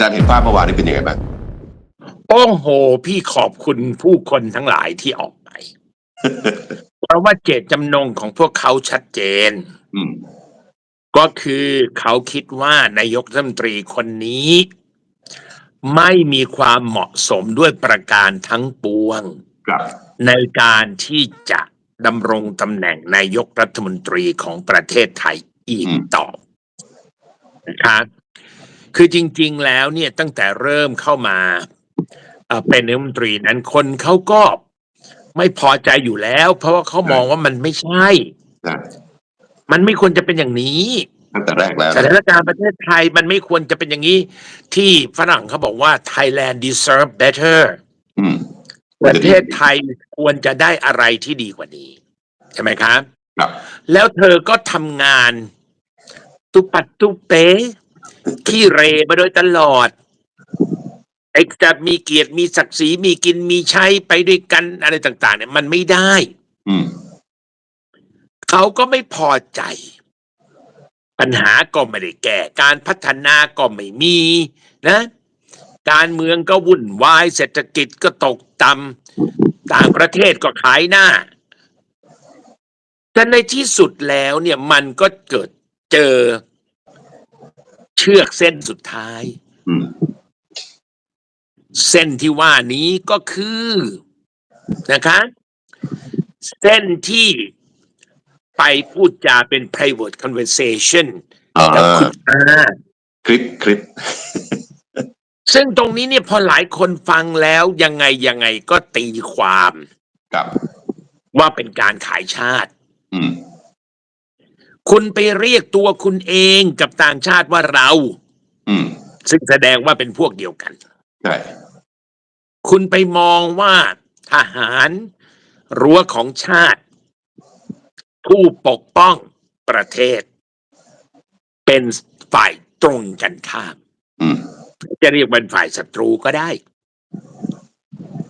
จารย์เห็นภาพเมื่อวานนี้เป็นยังไงบ้างโอ้โห พี่ขอบคุณผู้คนทั้งหลายที่ออกไป เพราะว่าเจตจำนงของพวกเขาชัดเจน อืม ก็คือเขาคิดว่านายกรัฐมนตรีคนนี้ ไม่มีความเหมาะสมด้วยประการทั้งปวง ครับ ในการที่จะดำรงตำแหน่งนายกรัฐมนตรีของประเทศไทยอีกต่อนะครับ คือจริง ๆ แล้วเนี่ยตั้งแต่เริ่มเข้ามาเอ่อเป็นนายกรัฐมนตรีนั้นคนเขาก็ไม่พอใจอยู่แล้ว เพราะว่าเขามองว่ามันไม่ใช่นะมันไม่ควรจะเป็นอย่างนี้ตั้งแต่แรกแล้วสถานการณ์ประเทศไทยมันไม่ควรจะเป็นอย่างนี้ ที่ฝรั่งเขาบอกว่า Thailand deserve better อืมประเทศไทยควรจะได้อะไรที่ดีกว่านี้ ใช่ไหมครับครับแล้วเธอก็ทำงาน ตุปัดตุเป๊ะ ขี้เรมาโดยตลอดไอ้จะมีเกียรติมีศักดิ์ศรีมีกินมีใช้ไปด้วยกันอะไรต่าง ๆ เนี่ยมันไม่ได้อืมเขาก็ไม่พอใจ ปัญหาก็ไม่ได้แก้การพัฒนาก็ไม่มีนะ การเมืองก็วุ่นวายเศรษฐกิจก็ตกต่ำต่างประเทศก็ขายหน้าแต่ในที่สุดแล้วเนี่ยมันก็เกิดเจอ เชือกเส้นสุดท้ายอืมเส้นที่ว่านี้ก็คือนะคะ เส้นที่ไปพูดจาเป็น private conversation อ่ากับคุณอาคลิปคลิปซึ่งตรงนี้เนี่ยพอหลายคนฟังแล้วยังไงยังไงก็ตีความ ครับ ว่าเป็นการขายชาติ อืม คุณไปเรียกตัวคุณเองกับต่างชาติว่าเรา อืมซึ่งแสดงว่าเป็นพวกเดียวกัน ใช่คุณไปมองว่าทหารรั้วของชาติ ผู้ปกป้องประเทศ เป็นฝ่ายตรงกันข้าม อืมจะเรียกเป็นฝ่ายศัตรูก็ได้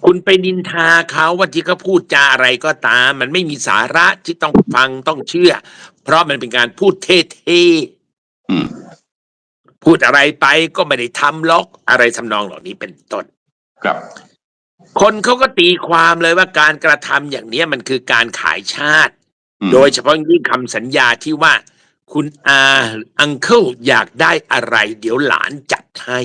คุณไปนินทาเขาว่าที่เขาพูดจาอะไรก็ตาม มันไม่มีสาระที่ต้องฟังต้องเชื่อเพ ราะมันเป็นการพูดเท่ๆอืมพูดอะไรไปก็ไม่ได้ทำล็อกอะไรทำนองเหล่านี้เป็นต้น ครับ คนเขาก็ตีความเลยว่าการกระทำอย่างเนี้ยมันคือการขายชาติอืมโดยเฉพาะยิ่งคำสัญญาที่ว่า คุณอาอังเคิลอยากได้อะไร เดี๋ยวหลานจัดให้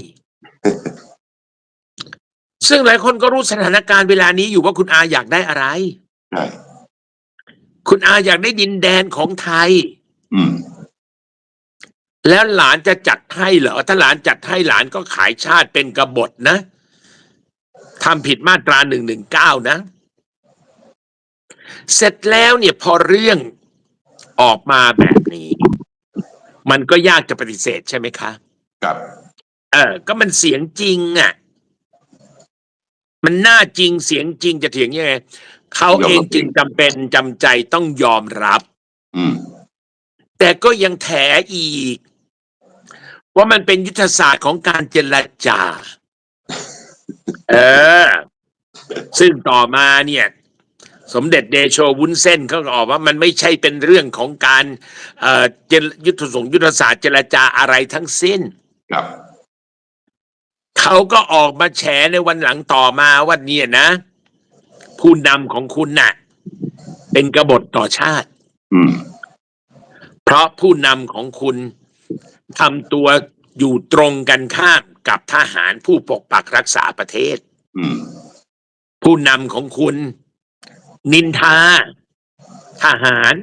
ซึ่งหลายคนก็รู้สถานการณ์เวลานี้อยู่ว่าคุณอาอยากได้อะไรใช่ คุณอาอยากได้ดินแดนของไทย อืม แล้วหลานจะจัดให้เหรอถ้าหลานจัดให้หลานก็ขายชาติเป็นกบฏนะทำผิดมาตราหนึ่งหนึ่งเก้านะ เสร็จแล้วเนี่ยพอเรื่องออกมาแบบนี้ มันก็ยากจะปฏิเสธใช่ไหมคะครับเออก็มันเสียงจริงอะ มันน่าจริงเสียงจริงจะเถียงยังไง เขาเองจึงจำเป็นจำใจต้องยอมรับอืมแต่ก็ยังแถอีก ว่ามันเป็นยุทธศาสตร์ของการเจรจา เออ ซึ่งต่อมาเนี่ย สมเด็จเดโชวุ้นเส้นเขาก็ออกว่ามันไม่ใช่เป็นเรื่องของการเอ่อเจรยุทธสงยุทธศาสตร์เจรจาอะไรทั้งสิ้น ครับเขาก็ออกมาแฉในวันหลังต่อมาว่าเนี่ยนะ ผู้นำของคุณน่ะ เป็นกบฏต่อชาติ อืม เพราะผู้นำของคุณทำตัวอยู่ตรงกันข้ามกับทหารผู้ปกปักรักษาประเทศ อืม ผู้นำของคุณ นินทา ทหาร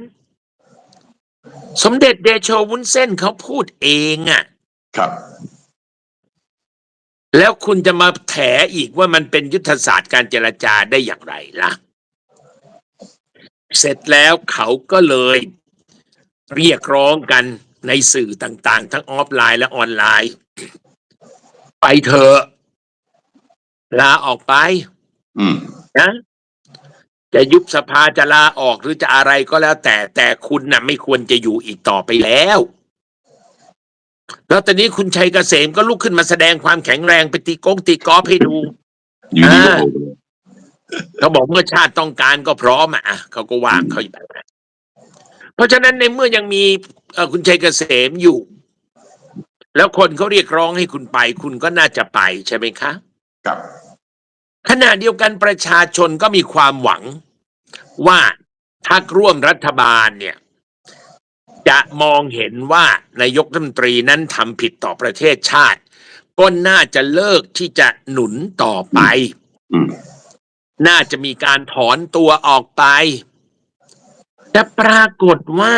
สมเด็จเดโชวุ้นเส้นเขาพูดเองอะ่ะ ครับ แล้วคุณจะมาแถอีกว่ามันเป็นยุทธศาสตร์การเจรจาได้อย่างไรล่ะ เสร็จแล้วเขาก็เลยเรียกร้องกันในสื่อต่างๆ ทั้งออฟไลน์และออนไลน์ ไปเถอะลาออกไปอืมนะจะยุบสภาจะลาออกหรือจะอะไรก็แล้วแต่แต่คุณน่ะไม่ควรจะอยู่อีกต่อไปแล้ว แล้วตอนนี้คุณชัยเกษมก็ลุกขึ้นมาแสดงความแข็งแรงไปตีโกงตีกอล์ฟให้ดูอยู่ดีก็อ่าโผล่ไปเลยเขาบอกเมื่อชาติต้องการก็พร้อมอะอะเขาก็วางเขาอยู่แบบนั้นเพราะฉะนั้นในเมื่อยังมีเอ่อคุณชัยเกษมอยู่ แล้วคนเขาเรียกร้องให้คุณไป คุณก็น่าจะไปใช่ไหมคะ ครับ ขณะเดียวกันประชาชนก็มีความหวังว่าพักร่วมรัฐบาลเนี่ย จะมองเห็นว่านายกรัฐมนตรีนั้นทำผิดต่อประเทศชาติ ก็น่าจะเลิกที่จะหนุนต่อไปอืมน่าจะมีการถอนตัวออกไป แต่ปรากฏว่า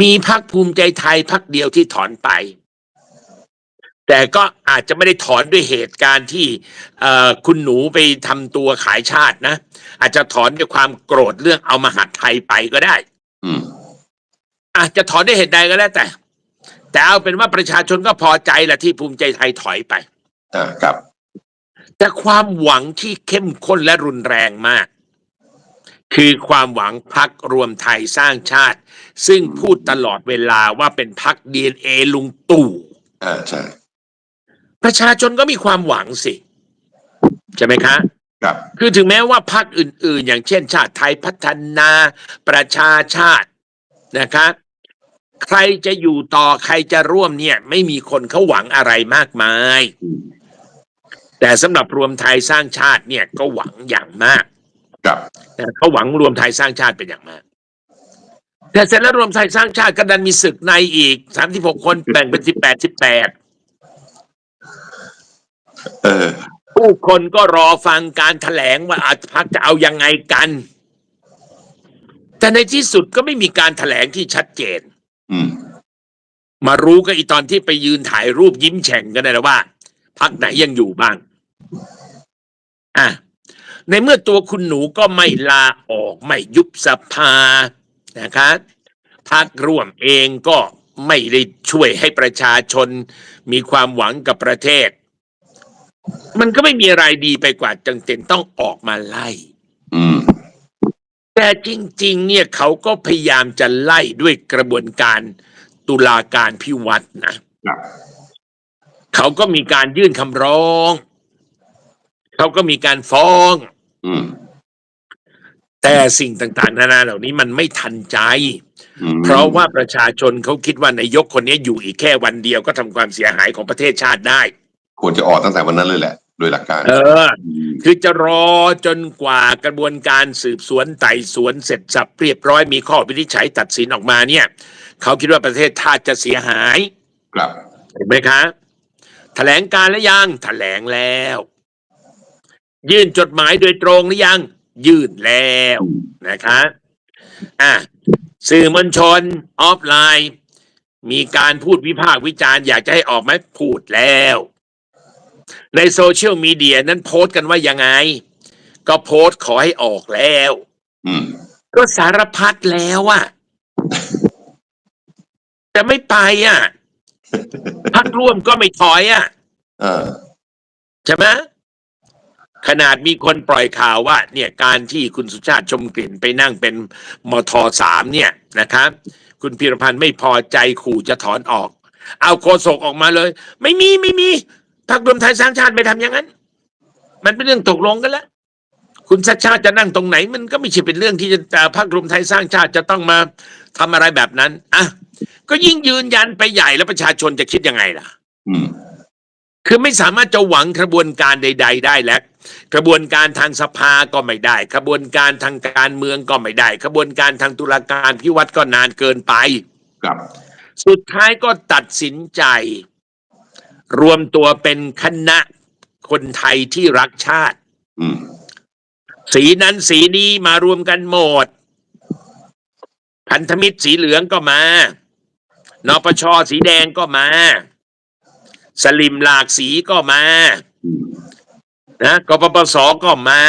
มีพักภูมิใจไทยพักเดียวที่ถอนไป แต่ก็อาจจะไม่ได้ถอนด้วยเหตุการณ์ที่เอ่อคุณหนูไปทำตัวขายชาตินะ อาจจะถอนด้วยความโกรธเรื่องเอามหาดไทยไปก็ได้ อืม อาจจะถอนด้วยเหตุใดก็แล้วแต่ แต่เอาเป็นว่าประชาชนก็พอใจแหละที่ภูมิใจไทยถอยไปอ่าครับ แต่ความหวังที่เข้มข้นและรุนแรงมาก คือความหวังพักรวมไทยสร้างชาติ ซึ่งพูดตลอดเวลาว่าเป็นพักดีเอลุงตู่อ่าใช่ประชาชนก็มีความหวังสิใช่ไหมคะครับ คือถึงแม้ว่าพรรคอื่น ๆ อย่างเช่น ชาติไทยพัฒนาประชาชาตินะคะ ใครจะอยู่ต่อใครจะร่วมเนี่ย ไม่มีคนเขาหวังอะไรมากมายอืมแต่สำหรับรวมไทยสร้างชาติเนี่ยก็หวังอย่างมากครับนะเขาหวังรวมไทยสร้างชาติเป็นอย่างมาก แต่เสร็จแล้วรวมไทยสร้างชาติก็ดันมีศึกในอีกสามสิบหกคนแบ่งเป็นสิบแปดสิบแปดเออผู้คนก็รอฟังการแถลงว่าอาพักจะเอายังไงกัน แต่ในที่สุดก็ไม่มีการแถลงที่ชัดเจนอื มารู้ก็อีตอนที่ไปยืนถ่ายรูปยิ้มแฉ่งกันนะว่าพักไหนยังอยู่บ้าง อะ ในเมื่อตัวคุณหนูก็ไม่ลาออกไม่ยุบสภานะคะพักร่วมเองก็ไม่ได้ช่วยให้ประชาชนมีความหวังกับประเทศ มันก็ไม่มีอะไรดีไปกว่าจังเต็นต้องออกมาไล่ แต่จริงๆ เนี่ยเขาก็พยายามจะไล่ด้วยกระบวนการตุลาการพิวัตรนะครับเขาก็มีการยื่นคำร้อง เขาก็มีการฟ้องอืมแต่สิ่งต่างๆ นานาเหล่านี้มันไม่ทันใจอืมเพราะว่าประชาชนเขาคิดว่านายกคนนี้อยู่อีกแค่วันเดียวก็ทำความเสียหายของประเทศชาติได้ ควรจะออกตั้งแต่วันนั้นเลยแหละ โดยหลักการ เออมคือจะรอจนกว่ากระบวนการสืบสวนไต่สวนเสร็จสับเรียบร้อยมีข้อวินิจฉัยตัดสินออกมาเนี่ย เขาคิดว่าประเทศชาติจะเสียหายครับเห็นไหมคะแถลงการแล้วยังแถลงแล้ว ยื่นจดหมายโดยตรงหรือยัง ยื่นแล้วนะคะอะสื่อมวลชนออฟไลน์ มีการพูดวิพากษ์วิจารณ์อยากจะให้ออกไหมพูดแล้ว ในโซเชียลมีเดียนั้นโพสต์กันว่ายังไง ก็โพสต์ขอให้ออกแล้วอืมก็สารพัดแล้วอะแต่ไม่ไปอะพักร่วมก็ไม่ถอยอะเออใช่ไหมขนาดมีคนปล่อยข่าวว่า เนี่ยการที่คุณสุชาติชมกลิ่นไปนั่งเป็นมทสามเนี่ยนะครับ คุณพิรพันธ์ไม่พอใจขู่จะถอนออก เอาโฆษกออกมาเลย ไม่มีไม่มี พรรครวมไทยสร้างชาติไม่ทำอย่างนั้น มันเป็นเรื่องตกลงกันแล้ว คุณชัดชาติจะนั่งตรงไหน มันก็ไม่ใช่เป็นเรื่องที่จะแต่พรรครวมไทยสร้างชาติจะต้องมาทำอะไรแบบนั้นอะก็ยิ่งยืนยันไปใหญ่แล้วประชาชนจะคิดยังไงล่ะอืมคือไม่สามารถจะหวังกระบวนการใด ๆ ได้แล้ว กระบวนการทางสภาก็ไม่ได้ กระบวนการทางการเมืองก็ไม่ได้ กระบวนการทางตุลาการพิวัตรก็นานเกินไป ครับ สุดท้ายก็ตัดสินใจ รวมตัวเป็นคณะคนไทยที่รักชาติอืมสีนั้นสีนี้มารวมกันหมด พันธมิตรสีเหลืองก็มานปชสีแดงก็มา สลิมหลากสีก็มาอืมนะกปปสก็มา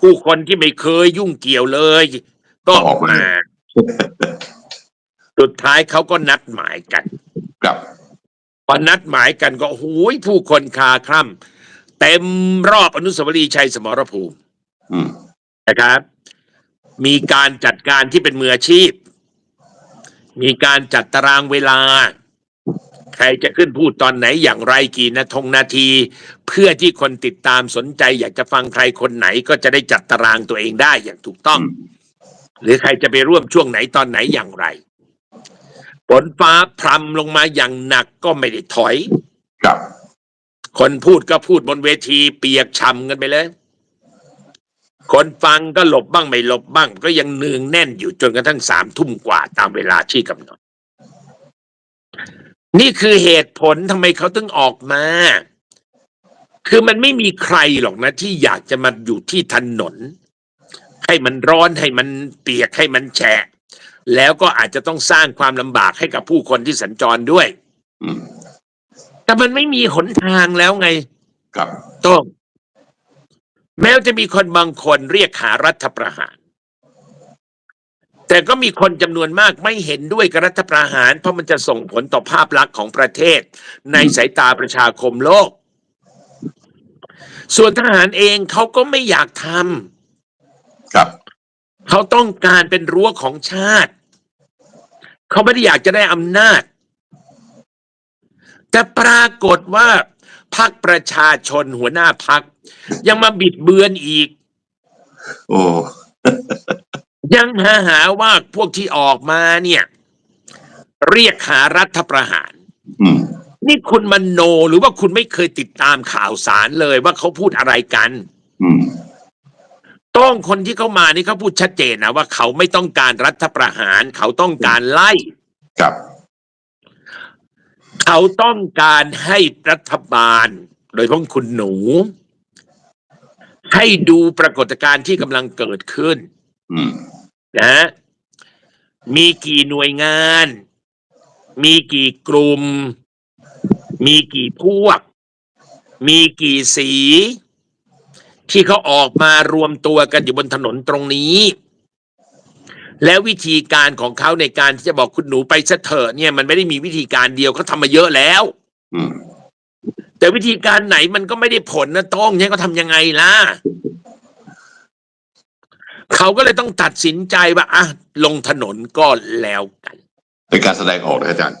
ผู้คนที่ไม่เคยยุ่งเกี่ยวเลย ก็ออกมา สุดท้ายเขาก็นัดหมายกัน ครับ พอนัดหมายกันก็โอ้ยผู้คนคาคล่ำเต็มรอบอนุสาวรีย์ชัยสมรภูมิอืมนะครับ มีการจัดการที่เป็นมืออาชีพ มีการจัดตารางเวลา ใครจะขึ้นพูดตอนไหนอย่างไรกี่นาทงนาที เพื่อที่คนติดตามสนใจ อยากจะฟังใครคนไหนก็จะได้จัดตารางตัวเองได้อย่างถูกต้อง หรือใครจะไปร่วมช่วงไหนตอนไหนอย่างไร ฝนฟ้าพรำลงมาอย่างหนักก็ไม่ได้ถอย ครับ คนพูดก็พูดบนเวทีเปียกช่ำกันไปเลย คนฟังก็หลบบ้างไม่หลบบ้าง ก็ยังเนืองแน่นอยู่จนกระทั่งสามทุ่มกว่าตามเวลาที่กำหนด นี่คือเหตุผลทำไมเขาถึงออกมา คือมันไม่มีใครหรอกนะ ที่อยากจะมาอยู่ที่ถนน ให้มันร้อนให้มันเปียกให้มันแฉะ แล้วก็อาจจะต้องสร้างความลำบากให้กับผู้คนที่สัญจรด้วยอืมแต่มันไม่มีหนทางแล้วไง ครับโต้องแม้จะมีคนบางคนเรียกหารัฐประหาร แต่ก็มีคนจำนวนมากไม่เห็นด้วยกับรัฐประหาร เพราะมันจะส่งผลต่อภาพลักษณ์ของประเทศ ในสายตาประชาคมโลก ส่วนทหารเองเขาก็ไม่อยากทครับำ เขาต้องการเป็นรั้วของชาติ เขาไม่ได้อยากจะได้อำนาจ แต่ปรากฏว่าพรรคประชาชนหัวหน้าพัก ยังมาบิดเบือนอีก โอ้ยังหาหาว่าพวกที่ออกมาเนี่ย เรียกหารัฐประหารอืมนี่คุณมโนหรือว่าคุณไม่เคยติดตามข่าวสารเลยว่าเขาพูดอะไรกัน อืม ต้องคนที่เขามานี่เขาพูดชัดเจนนะว่าเขาไม่ต้องการรัฐประหาร เขาต้องการไล่ ครับ เขาต้องการให้รัฐบาล โดยเฉพาะคุณหนู ให้ดูปรากฏการณ์ที่กำลังเกิดขึ้นอืมนะฮะมีกี่หน่วยงาน มีกี่กลุ่ม มีกี่พวก มีกี่สี ที่เขาออกมารวมตัวกันอยู่บนถนนตรงนี้ แล้ววิธีการของเขาในการที่จะบอกคุณหนูไปซะเถอะเนี่ย มันไม่ได้มีวิธีการเดียวเขาทำมาเยอะแล้วอืมแต่วิธีการไหนมันก็ไม่ได้ผลนะต้องเนี่ยก็ทำยังไงล่ะเขาก็เลยต้องตัดสินใจว่าอะลงถนนก็แล้วกัน เป็นการแสดงออกนะอาจารย์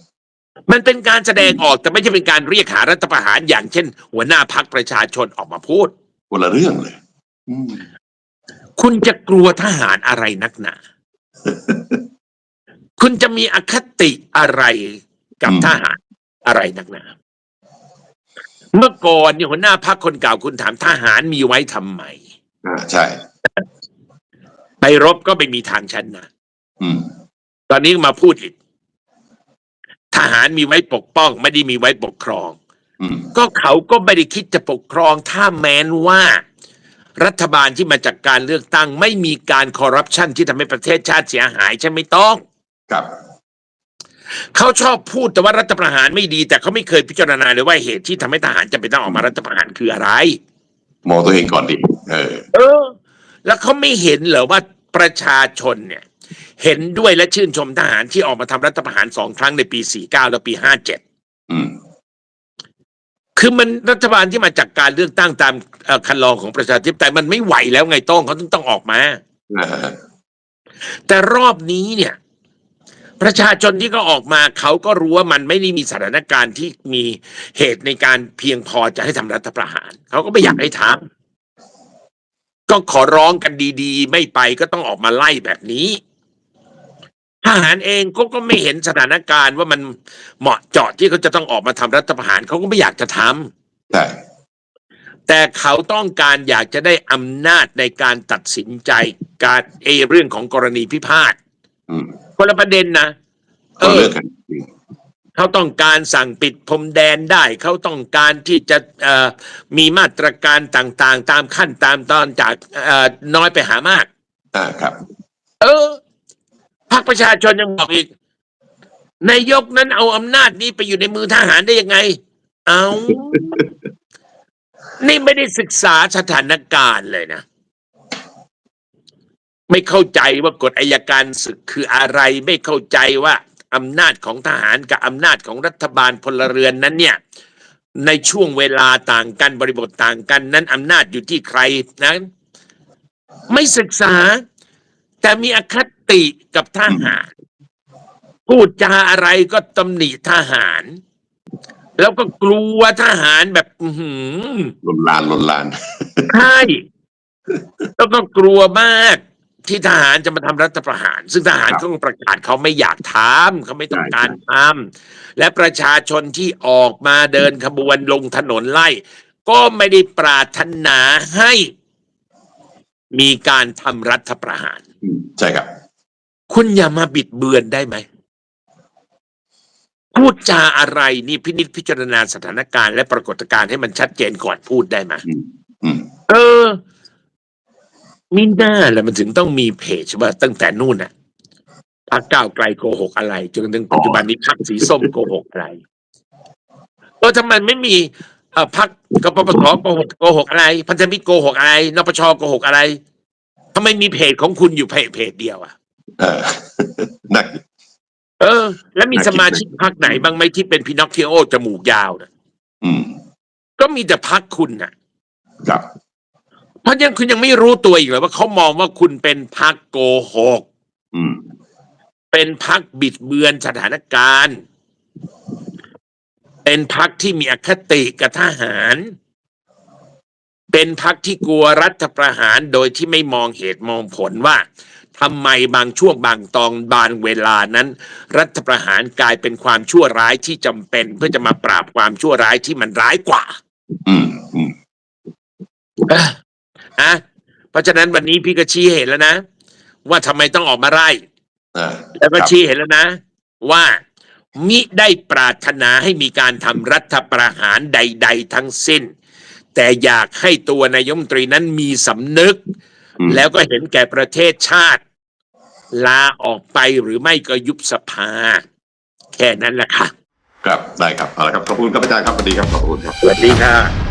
มันเป็นการแสดงออกแต่ไม่ใช่เป็นการเรียกหารัฐประหารอย่างเช่น หัวหน้าพักประชาชนออกมาพูด คนละเรื่องเลยอืมคุณจะกลัวทหารอะไรนักหนา คุณจะมีอคติอะไรกับทหารอะไรนักหนา เมื่อก่อนเนี่ยหัวหน้าพักคนเก่าคุณถามทหารมีไว้ทำไมอ่าใช่ ไปรบก็ไม่มีทางชนะอืมตอนนี้มาพูดอีก ทหารมีไว้ปกป้อง ไม่ได้มีไว้ปกครองอืม ก็เขาก็ไม่ได้คิดจะปกครองถ้าแม้นว่า รัฐบาลที่มาจากการเลือกตั้ง ไม่มีการคอร์รัปชันที่ทำให้ประเทศชาติเสียหายใช่ไหมต้องครับเขาชอบพูดแต่ว่ารัฐประหารไม่ดี แต่เขาไม่เคยพิจารณาเลยว่าเหตุที่ทำให้ทหารจำเป็นต้องออกมารัฐประหารคืออะไร มองตัวเองก่อนดิเออ เออ แล้วเขาไม่เห็นเหรอว่าประชาชนเนี่ย เห็นด้วยและชื่นชมทหารที่ออกมาทำรัฐประหารสองครั้งในปี49และปี57อืม คือมันรัฐบาลที่มาจากการเลือกตั้งตามเอ่อคันลองของประชาธิปไตยมันไม่ไหวแล้วไงต้องเขาต้องต้องออกมาอ่าแต่รอบนี้เนี่ย ประชาชนที่ก็ออกมาเขาก็รู้ว่ามันไม่ได้มีสถานการณ์ที่มีเหตุในการเพียงพอจะให้ทำรัฐประหาร เขาก็ไม่อยากให้ทำก็ขอร้องกันดี ๆ ไม่ไปก็ต้องออกมาไล่แบบนี้ ทหารเองก็ก็ไม่เห็นสถานการณ์ว่ามันเหมาะเจาะที่เขาจะต้องออกมาทำรัฐประหารเขาก็ไม่อยากจะทำใช่แต่เขาต้องการอยากจะได้อำนาจในการตัดสินใจการเอเรื่องของกรณีพิพาทอืมคนละประเด็นนะเอก็อเลิกกันจริงเขาต้องการสั่งปิดพรมแดนได้ เขาต้องการที่จะเอ่อมีมาตรการต่าง ๆ ตามขั้นตามตอนจากเอ่อน้อยไปหามากอ่าครับ เออพ รรคประชาชนยังบอกอีกนายกนั้นเอาอำนาจนี้ไปอยู่ในมือทหารได้ยังไง เอานี่ไม่ได้ศึกษาสถานการณ์เลยนะ ไม่เข้าใจว่ากฎอายการศึกคืออะไร ไม่เข้าใจว่าอำนาจของทหารกับอำนาจของรัฐบาลพลเรือนนั้น เนี่ย ในช่วงเวลาต่างกันบริบทต่างกันนั้นอำนาจอยู่ที่ใครนั้น ไม่ศึกษา แต่มีอคติกับทหาร พูดจาอะไรก็ตำหนิทหาร แล้วก็กลัวทหารแบบอือหือลนลานลนลานใช่แล้วก็กลัวมากที่ทหารจะมาทำรัฐประหาร ซึ่งทหารครับเขาก็ประกาศเขาไม่อยากทำเขาไม่ต้องใช่การทำและประชาชนที่ออกมาเดินขบวนลงถนนไล่ ก็ไม่ได้ปรารถนาให้มีการทำรัฐประหารอืม ใช่ครับ คุณอย่ามาบิดเบือนได้ไหมพูดจาอะไรนี่พินิจพิจารณาสถานการณ์และปรากฏการณ์ให้มันชัดเจนก่อนพูดได้ไหมอืมเออมิน่าแหละมันถึงต้องมีเพจว่าตั้งแต่นู่นน่ะพักก้าวไกลโกหกอะไรจนถึงปัจจุบันนี้พักสีส้มโกหกอะไรเออทำไมไม่มีเอ่อพักกปปสโกหกโกหกอะไร พันธมิตรโกหกอะไรนปชโกหกอะไร ทำไมมีเพจของคุณอยู่เพจเพจเดียวอะ เออนัก เออ แล้วมีน่าคิด สมาชิกพักไหนบ้างไหมที่เป็นพินอคคิโอจมูกยาวนะอืม ก็มีแต่พักคุณน่ะ ครับ เพราะยังคุณยังไม่รู้ตัวอีกเลยว่าเขามองว่าคุณเป็นพักโกหก อืม เป็นพักบิดเบือนสถานการณ์ เป็นพักที่มีอคติกับทหาร เป็นพักที่กลัวรัฐประหารโดยที่ไม่มองเหตุมองผลว่าทำไมบางช่วงบางตอนบางเวลานั้น รัฐประหารกลายเป็นความชั่วร้ายที่จำเป็น เพื่อจะมาปราบความชั่วร้ายที่มันร้ายกว่า อืมอืมอะอะเพราะฉะนั้นวันนี้พี่ก็ชี้ให้เห็นแล้วนะ ว่าทำไมต้องออกมาไล่อ่าแล้วก็ครับชี้เห็นแล้วนะ ว่ามิได้ปรารถนาให้มีการทำรัฐประหารใด ๆ ทั้งสิ้น แต่อยากให้ตัวนายกรัฐมนตรีนั้นมีสำนึกอืมแล้วก็เห็นแก่ประเทศชาติ ลาออกไปหรือไม่ก็ยุบสภา แค่นั้นแหละค่ะ ครับ ได้ครับ เอาละครับ ขอบคุณครับอาจารย์ครับ สวัสดีครับ ขอบคุณครับ สวัสดีค่ะ